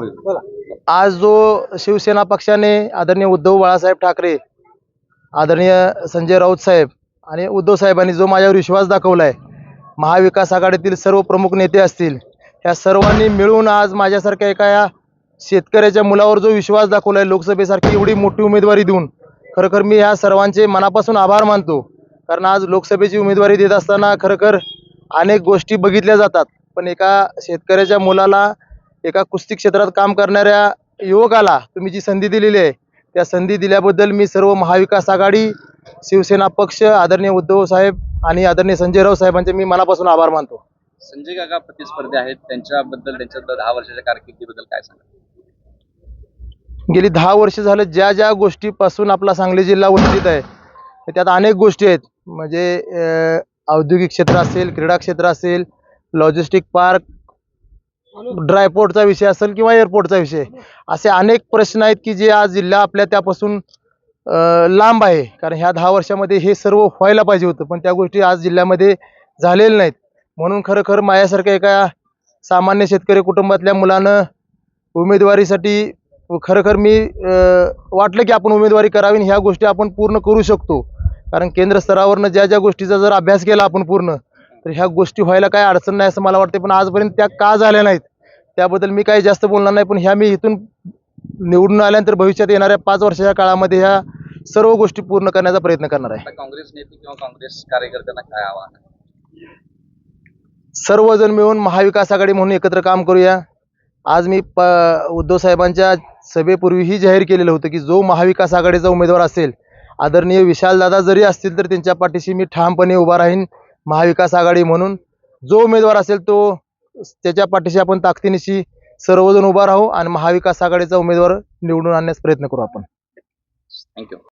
होईल आज जो शिवसेना पक्षाने आदरणीय उद्धव बाळासाहेब ठाकरे आदरणीय संजय राऊत साहेब आणि उद्धव साहेबांनी जो माझ्यावर विश्वास दाखवला आहे महाविकास आघाडीतील सर्व प्रमुख नेते असतील ह्या सर्वांनी मिळून आज माझ्यासारख्या एका या शेतकऱ्याच्या मुलावर जो विश्वास दाखवला आहे लोकसभेसारखी एवढी मोठी उमेदवारी देऊन खरोखर मी ह्या सर्वांचे मनापासून आभार मानतो. कारण आज लोकसभेची उमेदवारी देत असताना खरोखर अनेक गोष्टी बघितल्या जातात पण एका शेतकऱ्याच्या मुलाला एका कुस्ती क्षेत्रात काम करणाऱ्या युवकाला तुम्ही जी संधी दिलेली आहे त्या संधी दिल्याबद्दल मी सर्व महाविकास आघाडी शिवसेना पक्ष आदरणीय उद्धव साहेब आणि आदरणीय संजय राऊत साहेबांचे मी मनापासून आभार मानतो. संजय काका प्रतिस्पर्धी आहेत. त्यांच्याबद्दल त्यांच्या दहा वर्षाच्या कारकिर्दीबद्दल काय सांगा गेली दहा वर्ष झालं ज्या ज्या गोष्टीपासून आपला सांगली जिल्हा वंचित आहे त्यात अनेक गोष्टी आहेत. म्हणजे औद्योगिक क्षेत्र असेल क्रीडा क्षेत्र असेल लॉजिस्टिक पार्क ड्रायपोर्टचा विषय असेल किंवा एअरपोर्टचा विषय असे अनेक प्रश्न आहेत की जे आज जिल्हा आपल्या त्यापासून लांब आहे. कारण ह्या दहा वर्षामध्ये हे सर्व व्हायला पाहिजे होतं पण त्या गोष्टी आज जिल्ह्यामध्ये झालेल्या नाहीत. म्हणून खरं खरं माझ्यासारख्या एका सामान्य शेतकरी कुटुंबातल्या मुलानं उमेदवारीसाठी खरोखर मी वाटलं की आपण उमेदवारी करावी ह्या गोष्टी आपण पूर्ण करू शकतो. कारण केंद्र स्तरावरनं ज्या ज्या गोष्टीचा जर अभ्यास केला आपण पूर्ण तर ह्या गोष्टी व्हायला काय अडचण नाही असं मला वाटते पण आजपर्यंत त्या का झाल्या नाहीत? त्याबद्दल मी काही जास्त बोलणार नाही. पण ह्या मी इथून निवडून आल्यानंतर भविष्यात येणाऱ्या पाच वर्षाच्या काळामध्ये ह्या सर्व गोष्टी पूर्ण करण्याचा प्रयत्न करणार आहे. काँग्रेस नेते किंवा काँग्रेस कार्यकर्त्यांना काय आव्हान? सर्वजण मिळून महाविकास आघाडी म्हणून एकत्र काम करूया. आज मी प उद्धव साहेबांच्या सभेपूर्वीही जाहीर केलेलं होतं की जो महाविकास आघाडीचा उमेदवार असेल आदरणीय विशालदादा जरी असतील तर त्यांच्या पाठीशी मी ठामपणे उभा राहीन. महाविकास आघाडी म्हणून जो उमेदवार असेल तो त्याच्या पाठीशी आपण ताकदीनिशी सर्वजण उभा राहू आणि महाविकास आघाडीचा उमेदवार निवडून आणण्यास प्रयत्न करू आपण. थँक्यू